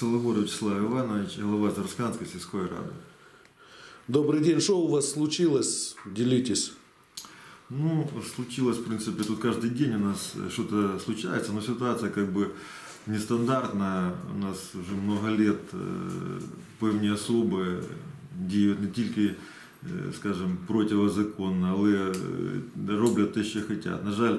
Сологор Вячеслав Іванович, голова Зарсканської сільської ради. Добрый день, что у вас случилось? Делитесь. Ну, случилось, в принципе, тут каждый день у нас что-то случается, но ситуация как бы нестандартная. У нас вже много лет е, певні особи діють не тільки, е, скажімо, протизаконно, але е, роблять те, що хочуть. На жаль,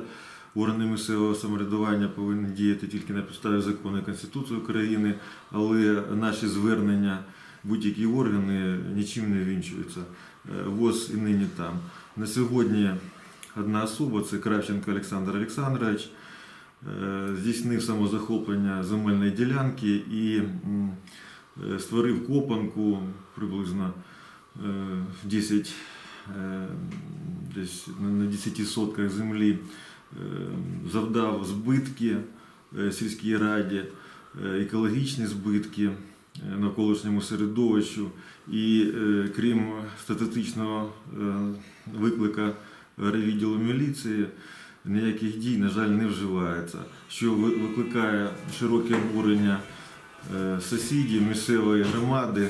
органи місцевого самоврядування повинні діяти тільки на підставі закону і Конституції України, але наші звернення будь-які органи нічим не вінчуються. Е, ВОЗ і нині там. На сьогодні одна особа, це Кравченко Олександр Олександрович, е, здійснив самозахоплення земельної ділянки і е, створив копанку приблизно е, 10, е, десь на- на 10 сотках землі, завдав збитки е, сільській раді, е, екологічні збитки е, навколишньому середовищу. І е, крім статистичного е, виклика райвідділу міліції, ніяких дій, на жаль, не вживається, що ви- викликає широке обурення е, сусідів, місцевої громади.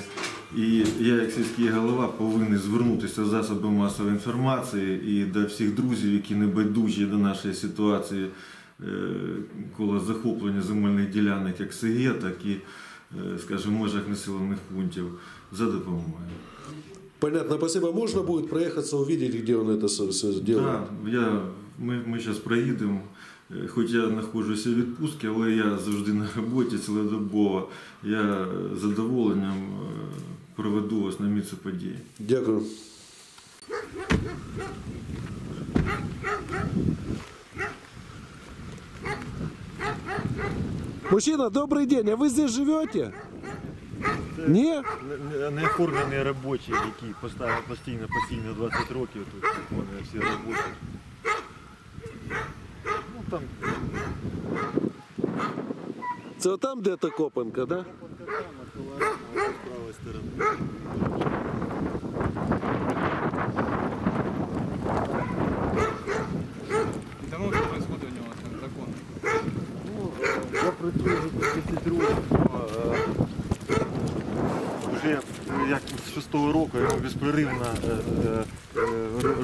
І я, як сільський голова, повинен звернутися в засоби масової інформації і до всіх друзів, які не байдужі до нашої ситуації е, коло захоплення земельних ділянок як СГ, так і, е, скажімо, межах населених пунктів за допомогою. Понятно, спасибо. Можно будет проехаться, увидеть, где он это все делает? Так, я, ми, ми зараз проїдемо. Хоч я знаходжуся в відпустці, але я завжди на роботі цілодобово. Я задоволенням е, проведу вас на місце події. Дякую. Мужчина, добрый день. А вы здесь живете? Не? Неоформлені робочі, які поставили постійно, постійно 20 років тут, вони всі робочі. Ну там Це там де-то копанка, да? з правой стороны. Давно ну, уже происходит у него там я притворю уже 10 лет. Як з 6-го року я безперервно е,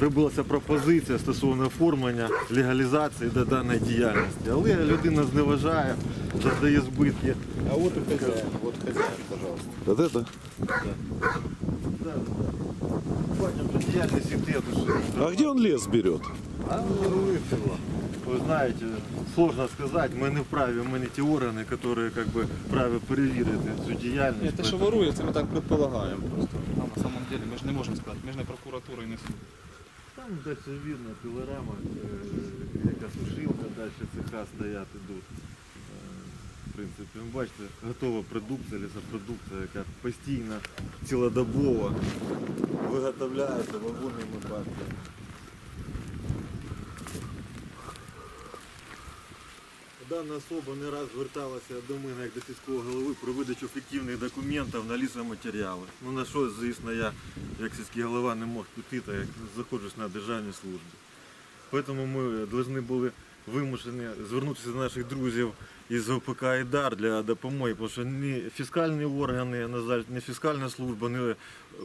робилася пропозиція стосовно оформлення легалізації до даної діяльності. Але людина зневажає, завдає збитки. А вот и хозяин, вот хозяин, пожалуйста. Вот это? Бачимо, що діяльність іде. А где он лес берет? А Вы знаете, сложно сказать, мы не вправі, ми не ті органи, які как бы, вправі перевірити цю діяльність. Нет, это что Поэтому- воруется, мы так предполагаем просто. А на самом деле мы же не можем сказать, мы же не прокуратура и не суд. Там далі видно пілорама, е, яка сушилка, далі цеха стоять, ідуть. Е, В принципі, ви бачите, готова продукція, лісопродукція, яка постійно, цілодобово виготовляється вагонними партіями. Дана особа не раз зверталася до мене як до сільського голови про видачу фіктивних документів на лісоматеріали. Ну на що, звісно, я як сільський голова не мог піти, так як знаходжусь на державній службі. Тому ми повинні були вимушені звернутися до наших друзів із ВПК «Айдар» для допомоги, тому що ні фіскальні органи, на ні фіскальна служба, ні,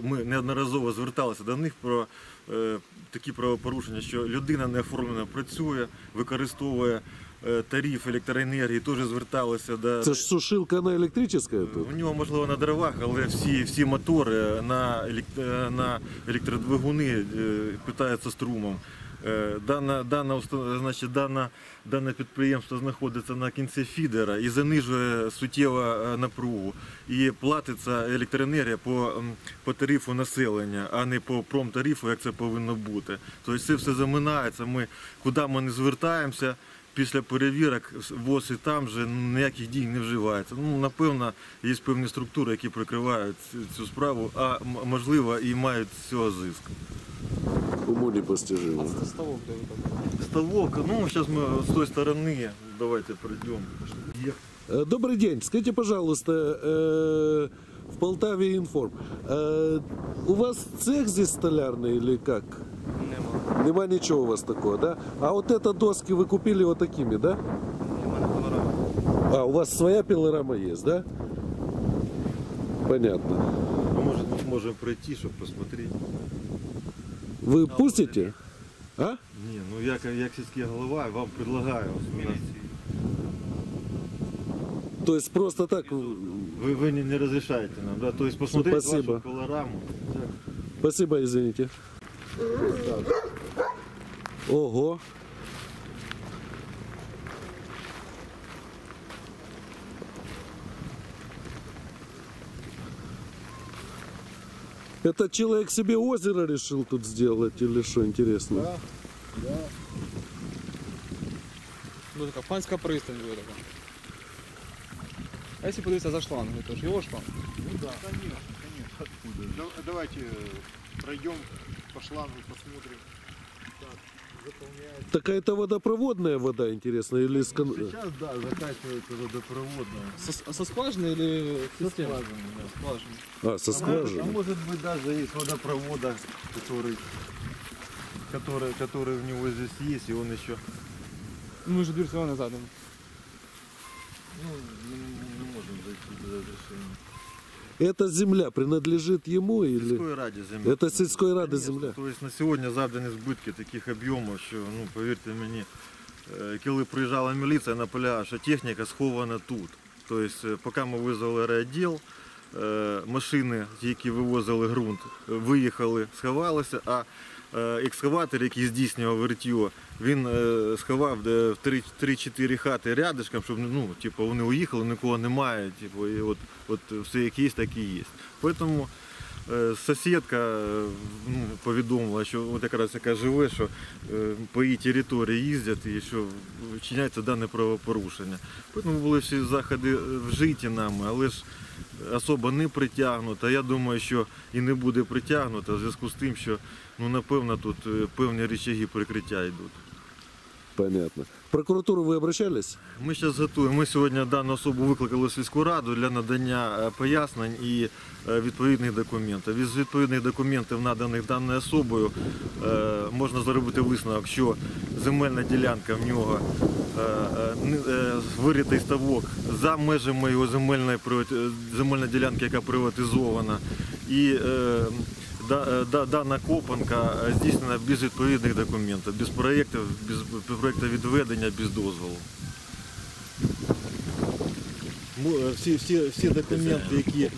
ми неодноразово зверталися до них про е, такі правопорушення, що людина неоформлено працює, використовує тариф електроенергії, теж зверталися до Це ж сушилка на електричестве тут? у нього можливо на дровах, але всі, всі мотори на, елект- е, на електродвигуни е, питаються струмом. Е, Дана, дана, значить, дана, дане підприємство знаходиться на кінці фідера і занижує суттєво е, напругу. І платиться електроенергія по, по тарифу населення, а не по промтарифу, як це повинно бути. Тобто це все заминається. Ми, куди ми не звертаємося, після перевірок ВОЗ і там вже ніяких дій не вживається. Ну, напевно, є певні структури, які прикривають цю- цю справу, а м- можливо і мають з цього зиск. Уму непостижимо. Ставок да, там. Ставок, ну зараз ми з тої сторони, давайте пройдемо. Є. Э, Добрый день. Скажите, пожалуйста, э, в Полтаве информ. Э, У вас цех здесь столярный или как? Нема. Ничего у вас такого, да? А вот это доски вы купили вот такими, да? Нема не пилорама. А, у вас своя пилорама есть, да? Понятно. А может мы сможем пройти, чтобы посмотреть? Вы пустите? А? Не, ну я как, як сільський голова вам предлагаю. То есть просто так. Вы, вы не, не разрешаете нам, да? То есть посмотреть Спасибо. вашу пилораму. Спасибо, извините. Ого. Этот человек себе озеро решил тут сделать или что интересно? Ну, така панська пристань буде така. А якщо подивитися за шлангою, то ж його шланг. Ну да, конечно, конечно. Откуда? Да- Давайте пройдем по шлангу, посмотрим. Так, заполняется. Так а это водопроводная вода, интересно, или из кон- Сейчас, да, заканчивается водопроводная. Со, со скважини или система? скважины, да. Скважина. А, со А скважины. может быть даже есть водопровода, который, который, который у него здесь есть, и он еще Ну, ми ж двір всього не задано. ну, не, не можем зайти без разрешения. Эта земля принадлежит ему или... Сільської раді земля. Это сельской рады Конечно. земля. Тобто на сьогодні завдані збитки таких об'ємів, що, ну, повірте мені, е, коли приїжджала міліція, наполягала, що техніка схована тут. Тобто, е, поки ми визвали райвідділ, е, машини, які вивозили ґрунт, е, виїхали, сховалися, а е, екскаватор, який здійснював вертьо, він е, сховав в 3 3-4 хати рядишком, щоб ну, типу, вони уїхали, нікого немає. Типу, і от, от все як є, так і є. Тому Е, Сусідка е, ну, повідомила, що от якраз яка живе, що е, по її території їздять і що вчиняється дане правопорушення. Тому були всі заходи е, вжиті нами, але ж особа не притягнута. Я думаю, що і не буде притягнута в зв'язку з тим, що ну, напевно тут е, певні речаги прикриття йдуть. Понятно. Прокуратуру вы обращались? Ми зараз готуємо. Ми сьогодні дану особу викликали в сільську раду для надання е, пояснень і е, відповідних документів. Із відповідних документів, наданих даною особою, е, можна зробити висновок, що земельна ділянка в нього е, е, е, виритий ставок за межами його земельної земельної ділянки, яка приватизована. І дана копанка е, здійснена без відповідних документів, без проєктів, без проєкту відведення, без дозволу. е, Всі, всі, всі документи, які е,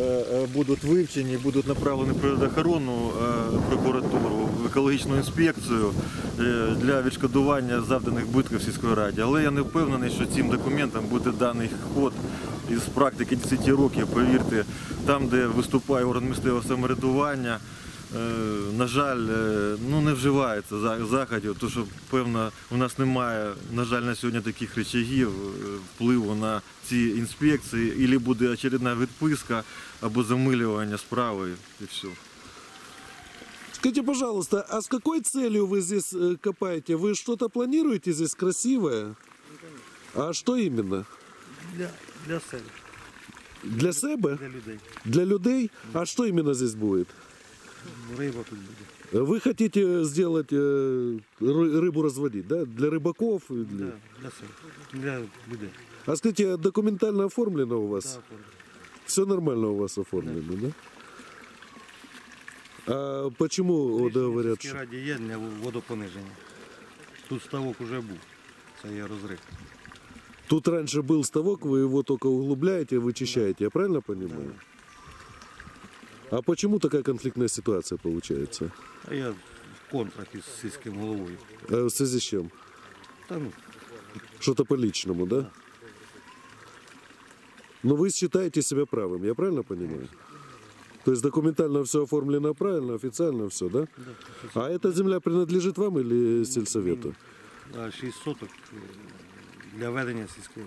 е, будуть вивчені, будуть направлені в природоохоронну е, прокуратуру, в екологічну інспекцію е, для відшкодування завданих збитків сільської раді. Але я не впевнений, що цим документам буде даний ход із практики 10 років, повірте, там, де виступає орган місцевого самоврядування, е, на жаль, е, ну не вживається за- заходів, тому що певно у нас немає, на жаль, на сьогодні таких речагів е, впливу на ці інспекції, або буде очередна відписка або замилювання справи і все. Скажите, пожалуйста, а с какой целью вы здесь э, копаете? Вы что-то планируете здесь красивое? А что именно? Для, для себе, Для себе? для людей. Для людей? А что именно здесь будет? Риба тут буде. Вы хотите сделать э, ры- рыбу разводить, да? Для рыбаков? и для- Да, для себе, для людей. А скажите, а документально оформлено у вас? Да, оформлено. Все нормально у вас оформлено, да? А почему вот Рішення говорят, сільській что... раді є для водопониження. Тут ставок уже був. Це є розрив. Тут раньше был ставок, вы его только углубляете, вычищаете, я правильно понимаю? А почему такая конфликтная ситуация получается? А я в контрах із сільським головою. Э, В связи с чем? Та ну, Что-то по личному, да? Но вы считаете себя правым, я правильно понимаю? То есть документально все оформлено правильно, официально все, да? А эта земля принадлежит вам или сельсовету? а 6 соток для ведення сільського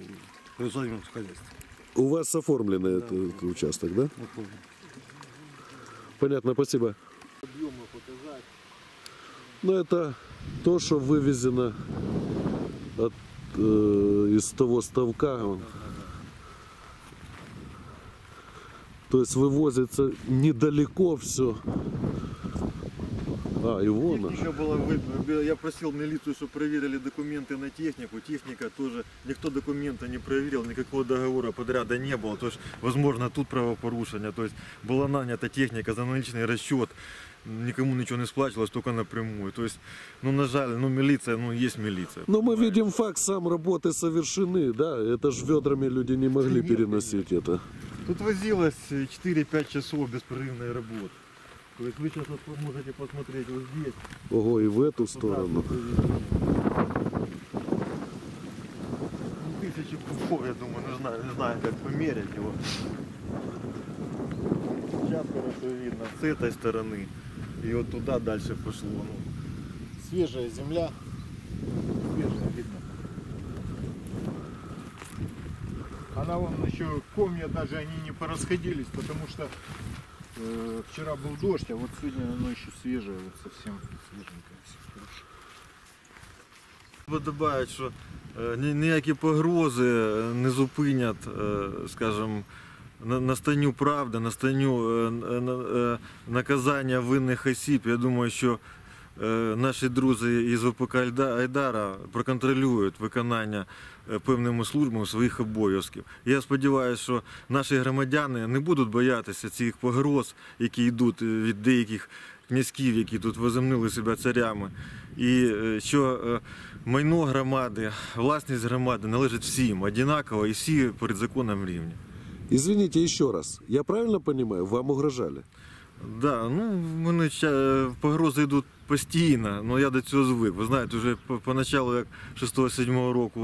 производного хозяйства. У вас оформлен этот участок, да? Помню. Понятно, спасибо. Ну, это то, что вывезено от, э, из того ставка. вон. То есть вывозится недалеко все. А, Ивона. Техника была вы- Я просил милицию, чтобы проверили документы на технику. Техника тоже, никто документы не проверил, никакого договора подряда не было. То есть, возможно, тут правопорушение. То есть, была нанята техника за наличный расчет. Никому ничего не сплачивалось, только напрямую. То есть, ну, на жаль, ну, милиция, ну, есть милиция. Но мы видим факт сам работы совершены, да, это ж ведрами люди не могли переносить это. Тут возилось 4-5 часов беспрерывной работы. То есть, вы сейчас вот можете посмотреть вот здесь. Ого, и в эту сторону. Ну, тысячи кубов, я думаю, не знаю, не знаю, как померить его. Сейчас хорошо видно с этой стороны. И вот туда дальше пошло. Ну, Свежая земля. Свежая, видно. Она вон еще комья даже они не порасходились, потому что э, вчера был дождь, а вот сегодня оно еще свежее, вот совсем свеженькое. всё хорошо. Треба добавити, що е, ні- ніякі погрози е, не зупинять, е, скажімо, на- настанню правди, настанню е, н- на- е, наказання винних осіб. Я думаю, що е, наші друзі із ВПК Айдара проконтролюють виконання е, певними службами своїх обов'язків. Я сподіваюся, що наші громадяни не будуть боятися цих погроз, які йдуть е, від деяких князьків, які тут возомнили себе царями. І е, що е, майно громади, власність громади належить всім однаково і всі перед законом рівні. Извините еще раз, я правильно понимаю, вам угрожали? Да, ну в мене погрози йдуть постійно, але я до цього звик. Ви знаєте, вже по- поначалу, як 6-7 року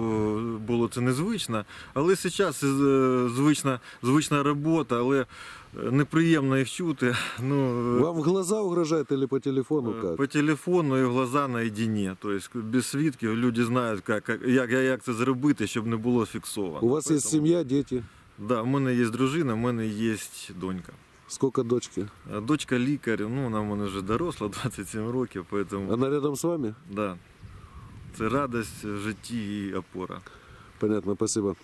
було це незвично, але зараз е, звична, звична робота, але е, неприємно їх чути. Ну, е, Вам в глаза угрожает или по телефону как? По телефону і глаза наедине. Тобто без свідків люди знають, як, як, як це зробити, щоб не було фіксовано. У вас Поэтому- семья, дети? Да, у мене є дружина, у мене є донька. Сколько дочки? А Дочка лікар, ну вона в мене вже доросла, 27 років, поэтому Она рядом с вами? да, це радість в житті і опора. Понятно, спасибо.